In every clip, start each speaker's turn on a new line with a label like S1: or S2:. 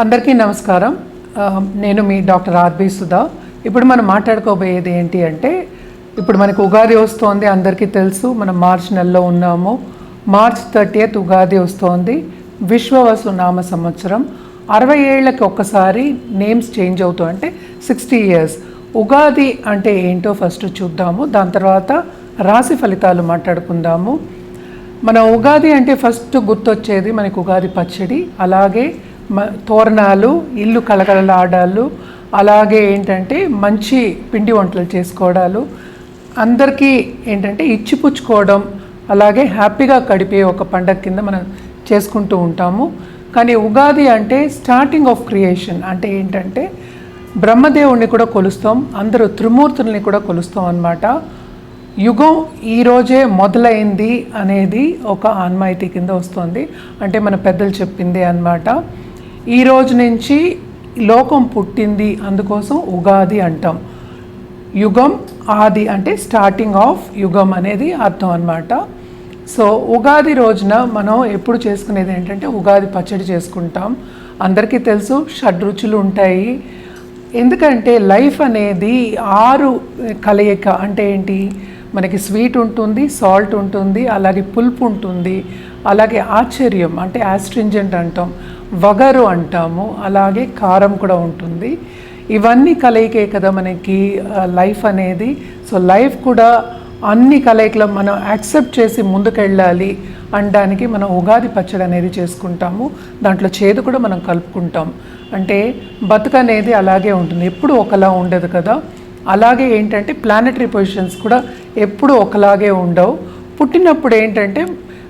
S1: అందరికీ నమస్కారం. నేను మీ డాక్టర్ ఆర్బి సుధా. ఇప్పుడు మనం మాట్లాడుకోబోయేది ఏంటి అంటే ఇప్పుడు మనకు ఉగాది వస్తోంది అందరికీ తెలుసు మనం మార్చ్ నెలలో ఉన్నాము. మార్చ్ థర్టీయత్ ఉగాది వస్తోంది విశ్వవసు నామ సంవత్సరం. అరవై ఏళ్ళకి ఒక్కసారి నేమ్స్ చేంజ్ అవుతూ అంటే సిక్స్టీ ఇయర్స్. ఉగాది అంటే ఏంటో ఫస్ట్ చూద్దాము దాని తర్వాత రాశి ఫలితాలు మాట్లాడుకుందాము. మన ఉగాది అంటే ఫస్ట్ గుర్తొచ్చేది మనకు ఉగాది పచ్చడి అలాగే తోరణాలు ఇల్లు కలకలలాడాలు అలాగే ఏంటంటే మంచి పిండి వంటలు చేసుకోవడాలు అందరికీ ఏంటంటే ఇచ్చిపుచ్చుకోవడం అలాగే హ్యాపీగా గడిపే ఒక పండగ కింద మనం చేసుకుంటూ ఉంటాము. కానీ ఉగాది అంటే స్టార్టింగ్ ఆఫ్ క్రియేషన్ అంటే ఏంటంటే బ్రహ్మదేవుణ్ణి కూడా కొలుస్తాం అందరూ త్రిమూర్తుల్ని కూడా కొలుస్తాం అన్నమాట. యుగం ఈరోజే మొదలైంది అనేది ఒక ఆన్మాయితీ కింద వస్తుంది. అంటే మన పెద్దలు చెప్పింది అన్నమాట. ఈ రోజు నుంచి లోకం పుట్టింది అందుకోసం ఉగాది అంటాం. యుగం ఆది అంటే స్టార్టింగ్ ఆఫ్ యుగం అనేది అర్థం అనమాట సో ఉగాది రోజున మనం ఎప్పుడు చేసుకునేది ఏంటంటే ఉగాది పచ్చడి చేసుకుంటాం. అందరికీ తెలుసు షడ్రుచులు ఉంటాయి. ఎందుకంటే లైఫ్ అనేది ఆరు కలయిక అంటే ఏంటి? మనకి స్వీట్ ఉంటుంది సాల్ట్ ఉంటుంది అలాగే పులుపు ఉంటుంది అలాగే ఆశ్చర్యం అంటే యాస్ట్రింజెంట్ అంటాం. వగరు అంటాము అలాగే కారం కూడా ఉంటుంది. ఇవన్నీ కలయికే కదా మనకి లైఫ్ అనేది. సో లైఫ్ కూడా అన్ని కలయికలు మనం యాక్సెప్ట్ చేసి ముందుకెళ్ళాలి అనడానికి మనం ఉగాది పచ్చడి అనేది చేసుకుంటాము. దాంట్లో చేదు కూడా మనం కలుపుకుంటాం. అంటే బతుక అనేది అలాగే ఉంటుంది. ఎప్పుడు ఒకలా ఉండదు కదా. అలాగే ఏంటంటే ప్లానటరీ పొజిషన్స్ కూడా ఎప్పుడు ఒకలాగే ఉండవు. పుట్టినప్పుడు ఏంటంటే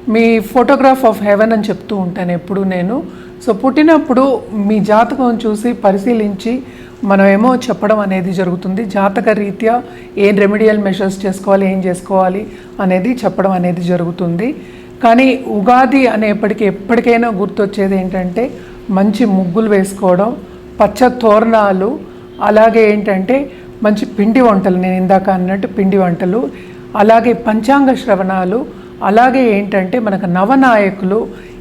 S1: మీ ఫోటోగ్రాఫ్ ఆఫ్ హెవెన్ అని చెప్తూ ఉంటాను ఎప్పుడు నేను. సో పుట్టినప్పుడు మీ జాతకం చూసి పరిశీలించి మనం ఏమో చెప్పడం అనేది జరుగుతుంది. జాతక రీత్యా ఏం రెమెడియల్ మెషర్స్ చేసుకోవాలి ఏం చేసుకోవాలి అనేది చెప్పడం అనేది జరుగుతుంది. కానీ ఉగాది అనేప్పటికీ ఎప్పటికైనా గుర్తొచ్చేది ఏంటంటే మంచి ముగ్గులు వేసుకోవడం పచ్చ తోరణాలు అలాగే ఏంటంటే మంచి పిండి వంటలు నేను ఇందాక అన్నట్టు పిండి వంటలు అలాగే పంచాంగ శ్రవణాలు అలాగే ఏంటంటే మనకు నవనాయకులు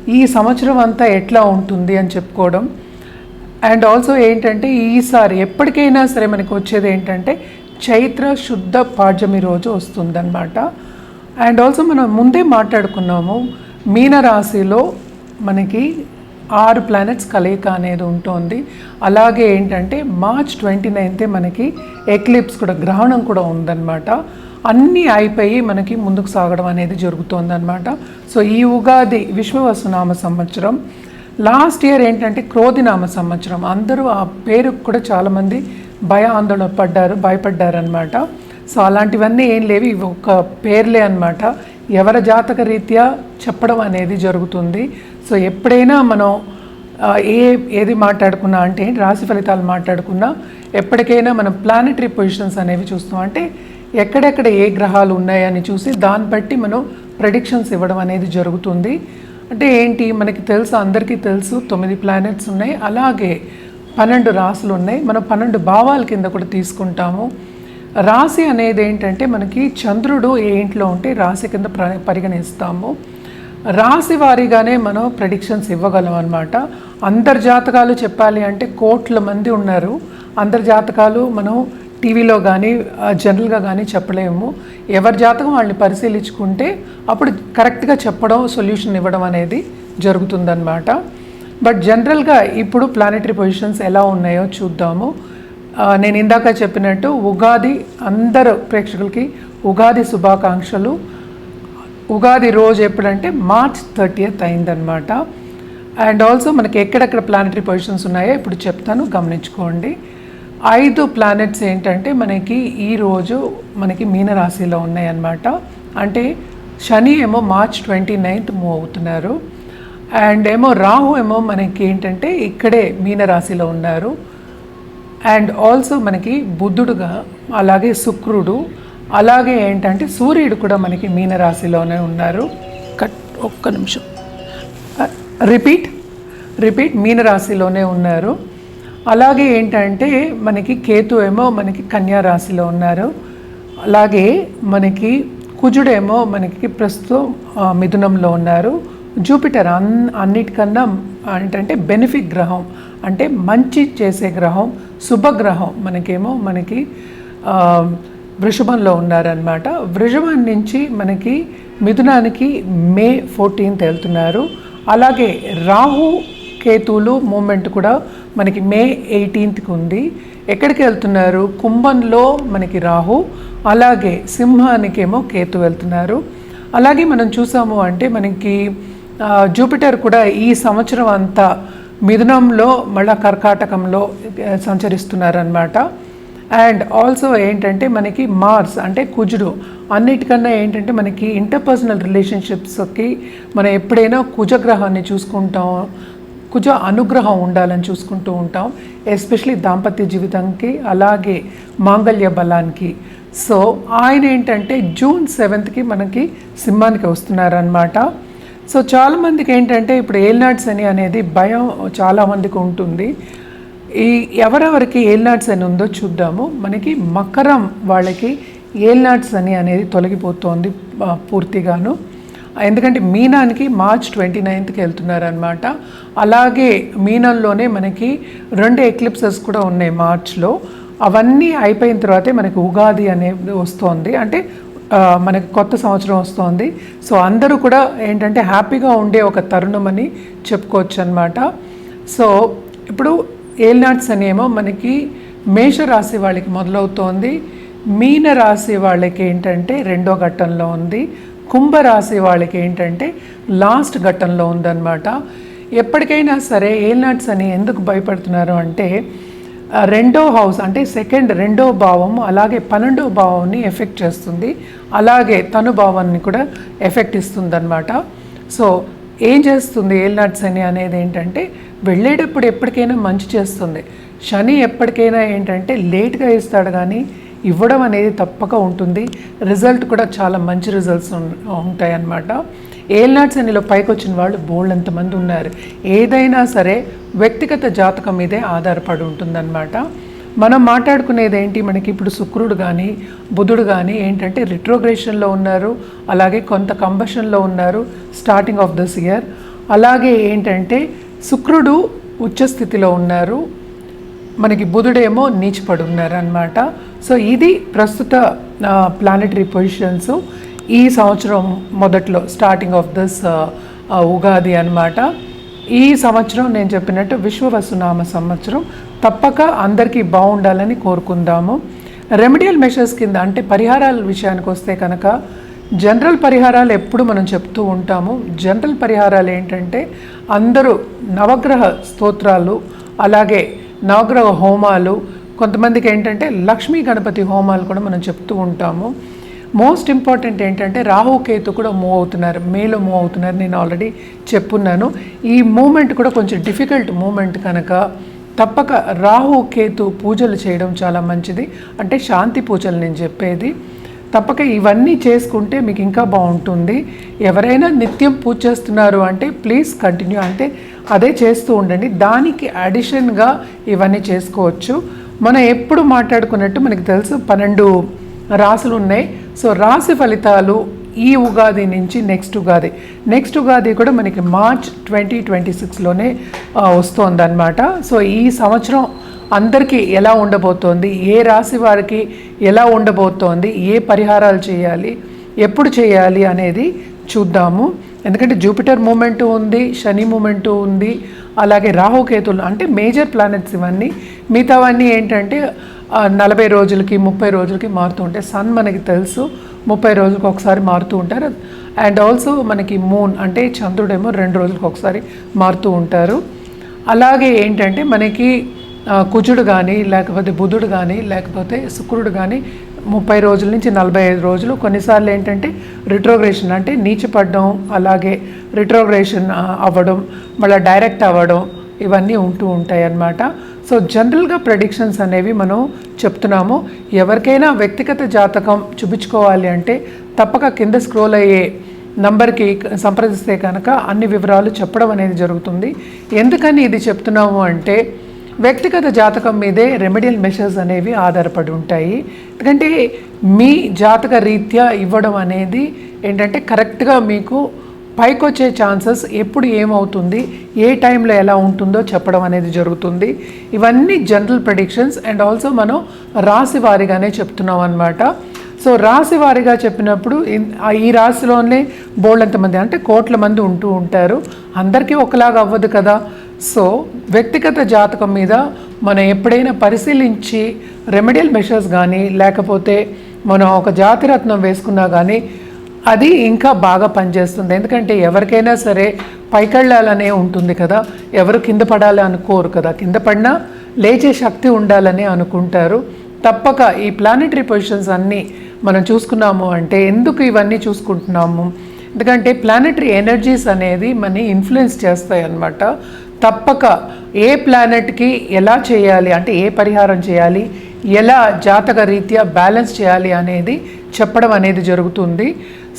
S1: ఈ సంవత్సరం అంతా ఎట్లా ఉంటుంది అని చెప్పుకోవడం. అండ్ ఆల్సో ఏంటంటే ఈసారి ఎప్పటికైనా సరే మనకు వచ్చేది ఏంటంటే చైత్ర శుద్ధ పాడ్యమి రోజు వస్తుందన్నమాట. అండ్ ఆల్సో మనం ముందే మాట్లాడుకున్నాము మీనరాశిలో మనకి ఆరు ప్లానెట్స్ కలయిక అనేది ఉంటుంది. అలాగే ఏంటంటే మార్చ్ ట్వంటీ నైన్తే మనకి ఎక్లిప్స్ కూడా గ్రహణం కూడా ఉందన్నమాట. అన్నీ అయిపోయి మనకి ముందుకు సాగడం అనేది జరుగుతుందన్నమాట. సో ఈ ఉగాది విశ్వవసునామ సంవత్సరం లాస్ట్ ఇయర్ ఏంటంటే క్రోధినామ సంవత్సరం. అందరూ ఆ పేరుకు కూడా చాలామంది భయ ఆందోళన పడ్డారు భయపడ్డారనమాట సో అలాంటివన్నీ ఏం లేవు ఇవి ఒక పేర్లే అనమాట ఎవరి జాతక రీత్యా చెప్పడం అనేది జరుగుతుంది. సో ఎప్పుడైనా మనం ఏ ఏది మాట్లాడుకున్నా అంటే రాశి ఫలితాలు మాట్లాడుకున్నా ఎప్పటికైనా మనం ప్లానెటరీ పొజిషన్స్ అనేవి చూస్తాం అంటే ఎక్కడెక్కడ ఏ గ్రహాలు ఉన్నాయని చూసి దాన్ని బట్టి మనం ప్రెడిక్షన్స్ ఇవ్వడం అనేది జరుగుతుంది. అంటే ఏంటి? మనకి తెలుసు అందరికీ తెలుసు తొమ్మిది ప్లానెట్స్ ఉన్నాయి. అలాగే పన్నెండు రాసులు ఉన్నాయి. మనం పన్నెండు భావాల కింద కూడా తీసుకుంటాము. రాశి అనేది ఏంటంటే మనకి చంద్రుడు ఏ ఇంట్లో ఉంటే రాశి కింద ప్ర పరిగణిస్తాము. రాశి వారీగానే మనం ప్రెడిక్షన్స్ ఇవ్వగలం అనమాట అంతర్జాతకాలు చెప్పాలి అంటే కోట్ల మంది ఉన్నారు. అంతర్జాతకాలు మనం టీవీలో కానీ జనరల్గా కానీ చెప్పలేము. ఎవరి జాతకం వాళ్ళని పరిశీలించుకుంటే అప్పుడు కరెక్ట్గా చెప్పడం సొల్యూషన్ ఇవ్వడం అనేది జరుగుతుందన్నమాట. బట్ జనరల్గా ఇప్పుడు ప్లానటరీ పొజిషన్స్ ఎలా ఉన్నాయో చూద్దాము. నేను ఇందాక చెప్పినట్టు ఉగాది అందరు ప్రేక్షకులకి ఉగాది శుభాకాంక్షలు. ఉగాది రోజు ఎప్పుడంటే మార్చ్ థర్టీయత్ అయిందనమాట అండ్ ఆల్సో మనకి ఎక్కడెక్కడ ప్లానటరీ పొజిషన్స్ ఉన్నాయో ఇప్పుడు చెప్తాను. గమనించుకోండి. ఐదు ప్లానెట్స్ ఏంటంటే మనకి ఈరోజు మనకి మీనరాశిలో ఉన్నాయన్నమాట. అంటే శని ఏమో మార్చ్ ట్వంటీ నైన్త్ మూవ్ అవుతున్నారు. అండ్ ఏమో రాహు ఏమో మనకి ఏంటంటే ఇక్కడే మీనరాశిలో ఉన్నారు. అండ్ ఆల్సో మనకి బుద్ధుడుగా అలాగే శుక్రుడు అలాగే ఏంటంటే సూర్యుడు కూడా మనకి మీనరాశిలోనే ఉన్నారు. కట్ ఒక్క నిమిషం. Uh, రిపీట్ రిపీట్ మీనరాశిలోనే ఉన్నారు. అలాగే ఏంటంటే మనకి కేతు ఏమో మనకి కన్యా రాశిలో ఉన్నారు. అలాగే మనకి కుజుడేమో మనకి ప్రస్తుతం మిథునంలో ఉన్నారు. జూపిటర్ అన్ అన్నిటికన్నా ఏంటంటే బెనిఫిట్ గ్రహం అంటే మంచి చేసే గ్రహం శుభగ్రహం మనకేమో మనకి వృషభంలో ఉన్నారనమాట వృషభం నుంచి మనకి మిథునానికి మే ఫోర్టీన్త్ వెళ్తున్నారు. అలాగే రాహు కేతువులు మూమెంట్ కూడా మనకి మే ఎయిటీన్త్కి ఉంది. ఎక్కడికి వెళ్తున్నారు? కుంభంలో మనకి రాహు అలాగే సింహానికేమో కేతు వెళ్తున్నారు. అలాగే మనం చూసాము అంటే మనకి జూపిటర్ కూడా ఈ సంవత్సరం అంతా మిథునంలో మళ్ళా కర్కాటకంలో ఆ, సంచరిస్తున్నారనమాట అండ్ ఆల్సో ఏంటంటే మనకి మార్స్ అంటే కుజుడు. అన్నిటికన్నా ఏంటంటే మనకి ఇంటర్పర్సనల్ రిలేషన్షిప్స్కి మనం ఎప్పుడైనా కుజగ్రహాన్ని చూసుకుంటాం కుజ అనుగ్రహం ఉండాలని చూసుకుంటూ ఉంటాం ఎస్పెషలీ దాంపత్య జీవితానికి అలాగే మాంగళ్య బలానికి. సో ఆయన ఏంటంటే జూన్ సెవెంత్కి మనకి సింహానికి వస్తున్నారనమాట సో చాలామందికి ఏంటంటే ఇప్పుడు ఏల్నాడ్ అని అనేది భయం చాలామందికి ఉంటుంది. ఈ ఎవరెవరికి ఏల్నాడ్ అని ఉందో చూద్దాము. మనకి మకరం వాళ్ళకి ఏల్నాడ్ అని అనేది తొలగిపోతోంది పూర్తిగాను. ఎందుకంటే మీనానికి మార్చ్ ట్వంటీ నైన్త్కి వెళ్తున్నారనమాట అలాగే మీనంలోనే మనకి రెండు ఎక్లిప్సెస్ కూడా ఉన్నాయి మార్చ్లో. అవన్నీ అయిపోయిన తర్వాతే మనకి ఉగాది అనేది వస్తోంది. అంటే మనకి కొత్త సంవత్సరం వస్తోంది. సో అందరూ కూడా ఏంటంటే హ్యాపీగా ఉండే ఒక తరుణం అని చెప్పుకోవచ్చు అనమాట సో ఇప్పుడు ఏల్నాట్స్ అనేమో మనకి మేషరాశి వాళ్ళకి మొదలవుతోంది. మీన రాశి వాళ్ళకి ఏంటంటే రెండో ఘట్టంలో ఉంది. కుంభరాశి వాళ్ళకి ఏంటంటే లాస్ట్ ఘట్టంలో ఉందన్నమాట. ఎప్పటికైనా సరే ఏల్నాట్స్ అని ఎందుకు భయపడుతున్నారు అంటే రెండో హౌస్ అంటే సెకండ్ రెండో భావం అలాగే పన్నెండో భావాన్ని ఎఫెక్ట్ చేస్తుంది. అలాగే తను భావాన్ని కూడా ఎఫెక్ట్ ఇస్తుంది సో ఏం చేస్తుంది ఏల్నాట్స్ అని అనేది ఏంటంటే వెళ్ళేటప్పుడు ఎప్పటికైనా మంచి చేస్తుంది. శని ఎప్పటికైనా ఏంటంటే లేట్గా ఇస్తాడు కానీ ఇవ్వడం అనేది తప్పక ఉంటుంది. రిజల్ట్ కూడా చాలా మంచి రిజల్ట్స్ ఉంటాయన్నమాట. ఏల్నాట్స్ అనిలో పైకి వచ్చిన వాళ్ళు బోల్డ్ ఎంతమంది ఉన్నారు. ఏదైనా సరే వ్యక్తిగత జాతకం మీదే ఆధారపడి ఉంటుందన్నమాట. మనం మాట్లాడుకునేది ఏంటి? మనకి ఇప్పుడు శుక్రుడు కానీ బుధుడు కానీ ఏంటంటే రిట్రోగ్రేషన్లో ఉన్నారు. అలాగే కొంత కంబషన్లో ఉన్నారు. స్టార్టింగ్ ఆఫ్ దిస్ ఇయర్ అలాగే ఏంటంటే శుక్రుడు ఉచ్చస్థితిలో ఉన్నారు. మనకి బుధుడేమో నీచిపడి ఉన్నారు సో ఇది ప్రస్తుత ప్లానెటరీ పొజిషన్స్ ఈ సంవత్సరం మొదట్లో స్టార్టింగ్ ఆఫ్ దిస్ ఉగాది అన్నమాట. ఈ సంవత్సరం నేను చెప్పినట్టు విశ్వవసునామ సంవత్సరం. తప్పక అందరికీ బాగుండాలని కోరుకుందాము. రెమెడియల్ మెషర్స్ కింద అంటే పరిహారాల విషయానికి వస్తే కనుక జనరల్ పరిహారాలు ఎప్పుడు మనం చెప్తూ ఉంటాము. జనరల్ పరిహారాలు ఏంటంటే అందరూ నవగ్రహ స్తోత్రాలు అలాగే నవగ్రహ హోమాలు కొంతమందికి ఏంటంటే లక్ష్మీ గణపతి హోమాలు కూడా మనం చెప్తూ ఉంటాము. మోస్ట్ ఇంపార్టెంట్ ఏంటంటే రాహు కేతు కూడా మూవ్ అవుతున్నారు మేలో మూవ్ అవుతున్నారు నేను ఆల్రెడీ చెప్పున్నాను. ఈ మూమెంట్ కూడా కొంచెం డిఫికల్ట్ మూమెంట్ కనుక తప్పక రాహు కేతు పూజలు చేయడం చాలా మంచిది. అంటే శాంతి పూజలు నేను చెప్పేది. తప్పక ఇవన్నీ చేసుకుంటే మీకు ఇంకా బాగుంటుంది. ఎవరైనా నిత్యం పూజ చేస్తున్నారు అంటే ప్లీజ్ కంటిన్యూ అంటే అదే చేస్తూ ఉండండి. దానికి అడిషన్గా ఇవన్నీ చేసుకోవచ్చు. మనం ఎప్పుడు మాట్లాడుకున్నట్టు మనకి తెలుసు పన్నెండు రాసులు ఉన్నాయి. సో రాశి ఫలితాలు ఈ ఉగాది నుంచి నెక్స్ట్ ఉగాది. నెక్స్ట్ ఉగాది కూడా మనకి మార్చ్ ట్వంటీ ట్వంటీ సిక్స్లోనే వస్తుందన్నమాట. సో ఈ సంవత్సరం అందరికీ ఎలా ఉండబోతోంది? ఏ రాశి వారికి ఎలా ఉండబోతోంది? ఏ పరిహారాలు చేయాలి? ఎప్పుడు చేయాలి అనేది చూద్దాము. ఎందుకంటే జూపిటర్ మూమెంట్ ఉంది శని మూమెంట్ ఉంది అలాగే రాహుకేతులు అంటే మేజర్ ప్లానెట్స్ ఇవన్నీ. మిగతావన్నీ ఏంటంటే నలభై రోజులకి ముప్పై రోజులకి మారుతూ ఉంటాయి. సన్ మనకి తెలుసు ముప్పై రోజులకు ఒకసారి మారుతూ ఉంటారు. అండ్ ఆల్సో మనకి మూన్ అంటే చంద్రుడేమో రెండు రోజులకు ఒకసారి మారుతూ ఉంటారు. అలాగే ఏంటంటే మనకి కుజుడు కానీ లేకపోతే బుధుడు కానీ లేకపోతే శుక్రుడు కానీ ముప్పై రోజుల నుంచి నలభై ఐదు రోజులు. కొన్నిసార్లు ఏంటంటే రిట్రోగ్రేషన్ అంటే నీచిపడడం అలాగే రిట్రోగ్రేషన్ అవ్వడం మళ్ళీ డైరెక్ట్ అవ్వడం ఇవన్నీ ఉంటూ ఉంటాయి అన్నమాట. సో జనరల్గా ప్రెడిక్షన్స్ అనేవి మనం చెప్తున్నాము. ఎవరికైనా వ్యక్తిగత జాతకం చూపించుకోవాలి అంటే తప్పక కింద స్క్రోల్ అయ్యే నంబర్కి సంప్రదిస్తే కనుక అన్ని వివరాలు చెప్పడం అనేది జరుగుతుంది. ఎందుకని ఇది చెప్తున్నాము అంటే వ్యక్తిగత జాతకం మీదే రెమెడియల్ మెషర్స్ అనేవి ఆధారపడి ఉంటాయి. ఎందుకంటే మీ జాతక రీత్యా ఇవ్వడం అనేది ఏంటంటే కరెక్ట్గా మీకు పైకొచ్చే ఛాన్సెస్ ఎప్పుడు ఏమవుతుంది ఏ టైంలో ఎలా ఉంటుందో చెప్పడం అనేది జరుగుతుంది. ఇవన్నీ జనరల్ ప్రెడిక్షన్స్ అండ్ ఆల్సో మనం రాశి వారిగానే చెప్తున్నాం అనమాట సో రాశి వారిగా చెప్పినప్పుడు ఈ రాశిలోనే బోల్డంత మంది అంటే కోట్ల మంది ఉంటూ ఉంటారు. అందరికీ ఒకలాగా అవ్వదు కదా. సో వ్యక్తిగత జాతకం మీద మనం ఎప్పుడైనా పరిశీలించి రెమెడియల్ మెషర్స్ కానీ లేకపోతే మనం ఒక జాతిరత్నం వేసుకున్నా కానీ అది ఇంకా బాగా పనిచేస్తుంది. ఎందుకంటే ఎవరికైనా సరే పైకెళ్ళాలనే ఉంటుంది కదా. ఎవరు కింద పడాలి అనుకోరు కదా. కింద పడినా లేచే శక్తి ఉండాలని అనుకుంటారు. తప్పక ఈ ప్లానెటరీ పొజిషన్స్ అన్నీ మనం చూసుకున్నాము అంటే ఎందుకు ఇవన్నీ చూసుకుంటున్నాము? ఎందుకంటే ప్లానెటరీ ఎనర్జీస్ అనేది మనని ఇన్ఫ్లుయెన్స్ చేస్తాయి అన్నమాట తప్పక ఏ ప్లానెట్కి ఎలా చేయాలి అంటే ఏ పరిహారం చేయాలి ఎలా జాతక రీత్యా బ్యాలెన్స్ చేయాలి అనేది చెప్పడం అనేది జరుగుతుంది.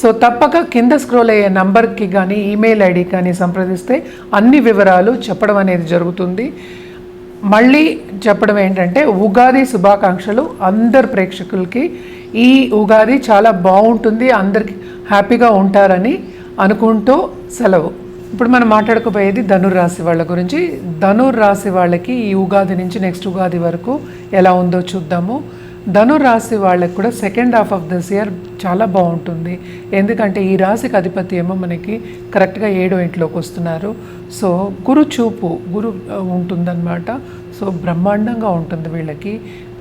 S1: సో తప్పక కింద స్క్రోల్ అయ్యే నంబర్కి కానీ ఈమెయిల్ ఐడి కానీ సంప్రదిస్తే అన్ని వివరాలు చెప్పడం అనేది జరుగుతుంది. మళ్ళీ చెప్పడం ఏంటంటే ఉగాది శుభాకాంక్షలు అందరు ప్రేక్షకులకి. ఈ ఉగాది చాలా బాగుంటుంది అందరికి హ్యాపీగా ఉంటారని అనుకుంటూ సెలవు. ఇప్పుడు మనం మాట్లాడుకోబోయేది ధనుర్ రాశి వాళ్ళ గురించి. ధనుర్ రాశి వాళ్ళకి ఈ ఉగాది నుంచి నెక్స్ట్ ఉగాది వరకు ఎలా ఉందో చూద్దాము. ధనుర్ రాశి వాళ్ళకి కూడా second half of this year చాలా బాగుంటుంది. ఎందుకంటే ఈ రాశికి అధిపతి ఏమో మనకి కరెక్ట్గా ఏడో ఇంట్లోకి వస్తున్నారు. సో గురు చూపు గురు ఉంటుందన్నమాట. సో బ్రహ్మాండంగా ఉంటుంది వీళ్ళకి.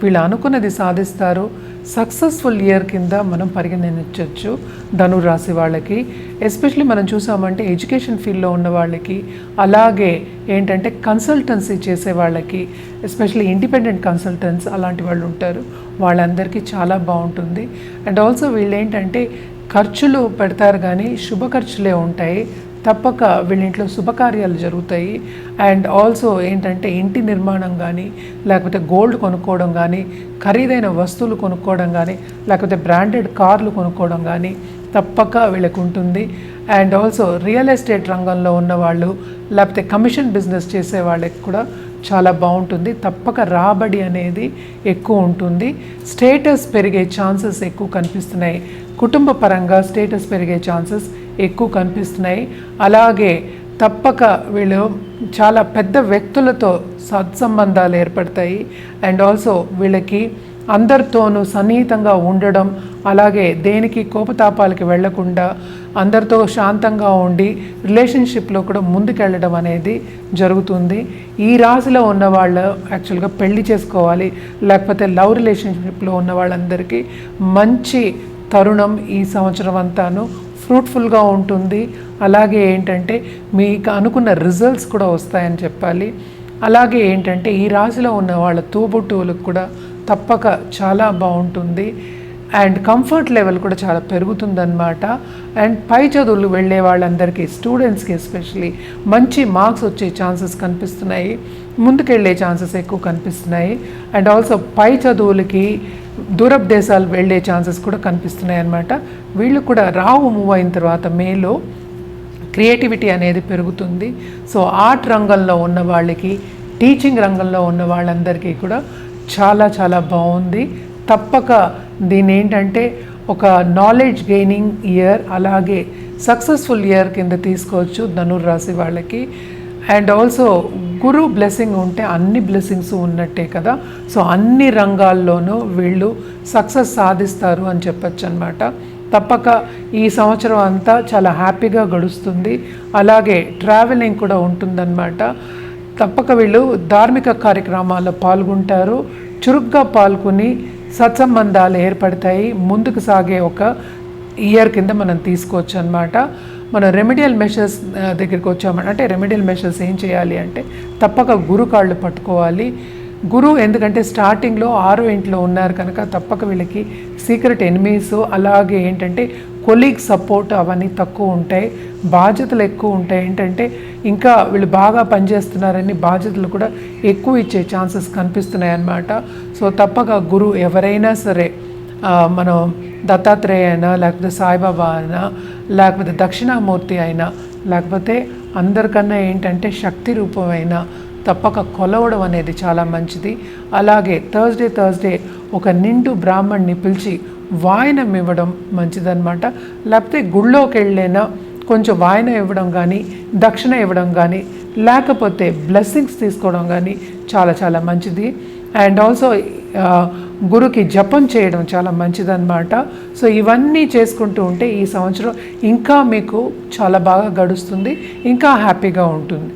S1: వీళ్ళు అనుకున్నది సాధిస్తారు. సక్సెస్ఫుల్ ఇయర్ కింద మనం పరిగణించవచ్చు ధను రాశి వాళ్ళకి. ఎస్పెషలీ మనం చూసామంటే ఎడ్యుకేషన్ ఫీల్డ్లో ఉన్న వాళ్ళకి అలాగే ఏంటంటే కన్సల్టెన్సీ చేసే వాళ్ళకి ఎస్పెషల్లీ ఇండిపెండెంట్ కన్సల్టెంట్స్ అలాంటి వాళ్ళు ఉంటారు. వాళ్ళందరికీ చాలా బాగుంటుంది. అండ్ ఆల్సో వీళ్ళు ఏంటంటే ఖర్చులు పెడతారు కానీ శుభ ఖర్చులే ఉంటాయి. తప్పక వీళ్ళ ఇంట్లో శుభకార్యాలు జరుగుతాయి. అండ్ ఆల్సో ఏంటంటే ఇంటి నిర్మాణం కానీ లేకపోతే గోల్డ్ కొనుక్కోవడం కానీ ఖరీదైన వస్తువులు కొనుక్కోవడం కానీ లేకపోతే బ్రాండెడ్ కార్లు కొనుక్కోవడం కానీ తప్పక వీళ్ళకు ఉంటుంది. అండ్ ఆల్సో రియల్ ఎస్టేట్ రంగంలో ఉన్నవాళ్ళు లేకపోతే కమిషన్ బిజినెస్ చేసే వాళ్ళకి కూడా చాలా బాగుంటుంది. తప్పక రాబడి అనేది ఎక్కువ ఉంటుంది. స్టేటస్ పెరిగే ఛాన్సెస్ ఎక్కువ కనిపిస్తున్నాయి. కుటుంబ పరంగా స్టేటస్ పెరిగే ఛాన్సెస్ ఎక్కువ కనిపిస్తున్నాయి. అలాగే తప్పక వీళ్ళు చాలా పెద్ద వ్యక్తులతో సత్సంబంధాలు ఏర్పడతాయి. అండ్ ఆల్సో వీళ్ళకి అందరితోనూ సన్నిహితంగా ఉండడం అలాగే దేనికి కోపతాపాలకి వెళ్ళకుండా అందరితో శాంతంగా ఉండి రిలేషన్షిప్లో కూడా ముందుకెళ్ళడం అనేది జరుగుతుంది. ఈ రాశిలో ఉన్న వాళ్ళు యాక్చువల్గా పెళ్ళి చేసుకోవాలి లేకపోతే లవ్ రిలేషన్షిప్లో ఉన్న వాళ్ళందరికీ మంచి తరుణం ఈ సంవత్సరం అంతాను. ఫ్రూట్ఫుల్గా ఉంటుంది. అలాగే ఏంటంటే మీకు అనుకున్న రిజల్ట్స్ కూడా వస్తాయని చెప్పాలి. అలాగే ఏంటంటే ఈ రాశిలో ఉన్న వాళ్ళ తోబుట్టువులకు కూడా తప్పక చాలా బాగుంటుంది. అండ్ కంఫర్ట్ లెవెల్ కూడా చాలా పెరుగుతుందన్నమాట. అండ్ పై చదువులు వెళ్ళే వాళ్ళందరికీ స్టూడెంట్స్కి ఎస్పెషలీ మంచి మార్క్స్ వచ్చే ఛాన్సెస్ కనిపిస్తున్నాయి. ముందుకెళ్ళే ఛాన్సెస్ ఎక్కువ కనిపిస్తున్నాయి. అండ్ ఆల్సో పై చదువులకి దూరపు దేశాలు వెళ్ళే ఛాన్సెస్ కూడా కనిపిస్తున్నాయి అన్నమాట వీళ్ళు కూడా రావు మూవ్ అయిన తర్వాత మేలో క్రియేటివిటీ అనేది పెరుగుతుంది. సో ఆర్ట్ రంగంలో ఉన్న వాళ్ళకి టీచింగ్ రంగంలో ఉన్న వాళ్ళందరికీ కూడా చాలా చాలా బాగుంది. తప్పక దీని ఏంటంటే ఒక నాలెడ్జ్ గెయినింగ్ ఇయర్ అలాగే సక్సెస్ఫుల్ ఇయర్ కింద తీసుకోవచ్చు ధనుర్రాశి వాళ్ళకి. అండ్ ఆల్సో గురు బ్లెస్సింగ్ ఉంటే అన్ని బ్లెస్సింగ్స్ ఉన్నట్టే కదా. సో అన్ని రంగాల్లోనూ వీళ్ళు సక్సెస్ సాధిస్తారు అని చెప్పొచ్చు అనమాట తప్పక ఈ సంవత్సరం అంతా చాలా హ్యాపీగా గడుస్తుంది. అలాగే ట్రావెలింగ్ కూడా ఉంటుందన్నమాట. తప్పక వీళ్ళు ధార్మిక కార్యక్రమాల్లో పాల్గొంటారు. చురుగ్గా పాల్గొని సత్సంబంధాలు ఏర్పడతాయి. ముందుకు సాగే ఒక ఇయర్ కింద మనం తీసుకోవచ్చు అనమాట మనం రెమెడియల్ మెషర్స్ దగ్గరికి వచ్చామంటే అంటే రెమెడియల్ మెషర్స్ ఏం చేయాలి అంటే తప్పక గురు కాళ్ళు పట్టుకోవాలి. గురువు ఎందుకంటే స్టార్టింగ్లో ఆరో ఇంట్లో ఉన్నారు కనుక తప్పక వీళ్ళకి సీక్రెట్ ఎనిమీస్ అలాగే ఏంటంటే కొలీగ్ సపోర్ట్ అవన్నీ తక్కువ ఉంటాయి. బాధ్యతలు ఎక్కువ ఉంటాయి. ఏంటంటే ఇంకా వీళ్ళు బాగా పనిచేస్తున్నారని బాధ్యతలు కూడా ఎక్కువ ఇచ్చే ఛాన్సెస్ కనిపిస్తున్నాయి అన్నమాట సో తప్పక గురువు ఎవరైనా సరే మనం దత్తాత్రేయ అయినా లేకపోతే సాయిబాబా అయినా లేకపోతే దక్షిణామూర్తి అయినా లేకపోతే అందరికన్నా ఏంటంటే శక్తి రూపమైన తప్పక కొలవడం అనేది చాలా మంచిది. అలాగే థర్స్డే థర్స్డే ఒక నిండు బ్రాహ్మణ్ణి పిలిచి వాయనం ఇవ్వడం మంచిదన్నమాట. లేకపోతే గుళ్ళోకి వెళ్ళైనా కొంచెం వాయన ఇవ్వడం కానీ దక్షిణ ఇవ్వడం కానీ లేకపోతే బ్లెస్సింగ్స్ తీసుకోవడం కానీ చాలా చాలా మంచిది. అండ్ ఆల్సో గురుకి జపం చేయడం చాలా మంచిదన్నమాట. సో ఇవన్నీ చేసుకుంటూ ఉంటే ఈ సంవత్సరం ఇంకా మీకు చాలా బాగా గడుస్తుంది ఇంకా హ్యాపీగా ఉంటుంది.